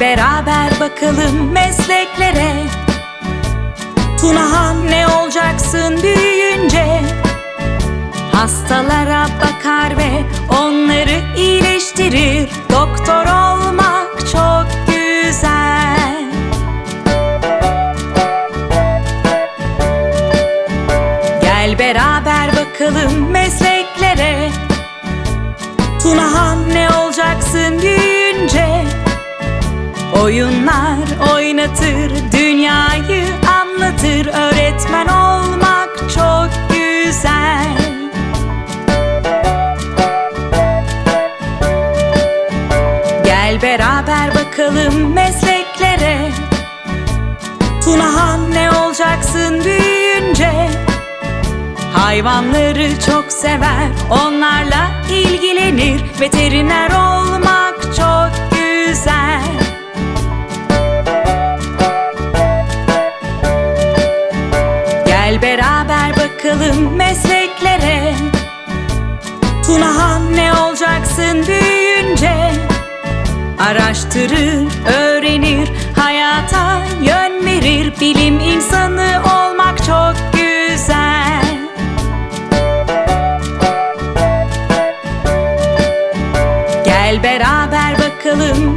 Beraber bakalım mesleklere. Tunahan ne olacaksın büyüyünce? Hastalara bakar ve onları iyileştirir. Doktor olmak çok güzel. Gel beraber bakalım mesleklere Oyunlar oynatır, dünyayı anlatır. Öğretmen olmak çok güzel. Gel beraber bakalım mesleklere. Tunahan ne olacaksın büyüyünce? Hayvanları çok sever, onlarla ilgilenir. Veteriner Beraber bakalım mesleklere. Tunahan ne olacaksın büyüyünce? Araştırır, öğrenir, hayata yön verir. Bilim insanı olmak çok güzel. Gel beraber bakalım